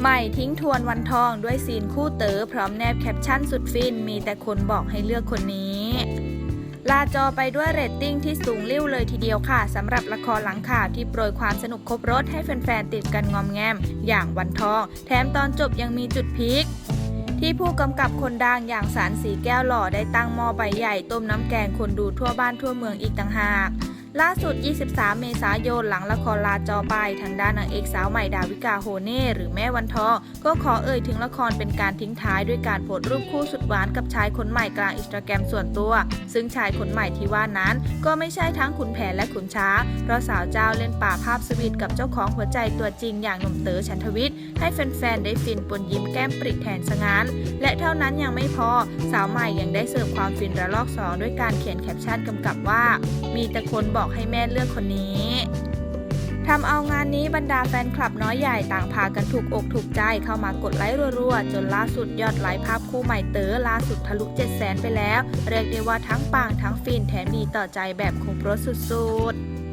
ใหม่ทิ้งทวนวันทองด้วยซีนคู่เต๋อพร้อมแนบแคปชั่นสุดฟิน มีแต่คนบอกให้เลือกคนนี้ ลาจอไปด้วยเรตติ้งที่สูงลิ่วเลยทีเดียวค่ะสำหรับละครหลังข่าวที่โปรยความสนุกครบรถให้แฟนๆติดกันงอมแงม อย่างวันทอง แถมตอนจบยังมีจุดพีคที่ผู้กำกับคนดังอย่างสารสีแก้วหล่อได้ตั้งหม้อใบใหญ่ต้มน้ำแกงคนดูทั่วบ้านทั่วเมืองอีกต่างหาก ล่าสุด 23 เมษายน หลังละครลาจอไป ทางด้านนางเอกสาวใหม่ดาวิกาโฮเน่ หรือแม่วันทอง ก็ขอเอ่ยถึงละครเป็นการทิ้งท้ายด้วยการโพสต์รูปคู่สุดหวานกับชายคนใหม่กลางอินสตาแกรมส่วนตัว ซึ่งชายคนใหม่ที่ว่านั้น ก็ไม่ใช่ทั้งขุนแผนและขุนช้างเพราะสาวเจ้าเล่นป่าภาพสวีทกับเจ้าของหัวใจตัวจริงอย่างหนุ่มเต๋อชันทวิทย์ ให้แฟนๆ ได้ฟินปนยิ้มแก้มปริแทนสงาน และเท่านั้นยังไม่พอ สาวใหม่ยังได้เสิร์ฟความฟินระลอกสองด้วยการเขียนแคปชั่นกำกับว่า มีแต่คนบอกให้แม่เลือกคนนี้ทำเอางานนี้บรรดาแฟนคลับน้อยใหญ่ต่างพากันถูกอกถูกใจเข้ามากดไลค์รัวๆ จนล่าสุดยอดไลค์ภาพคู่ใหม่เต๋อล่าสุดทะลุ7 0 0 0 0 0 ไปแล้ว เรียกได้ว่าทั้งปังทั้งฟินแถมดีต่อใจแบบคงรสสุดๆ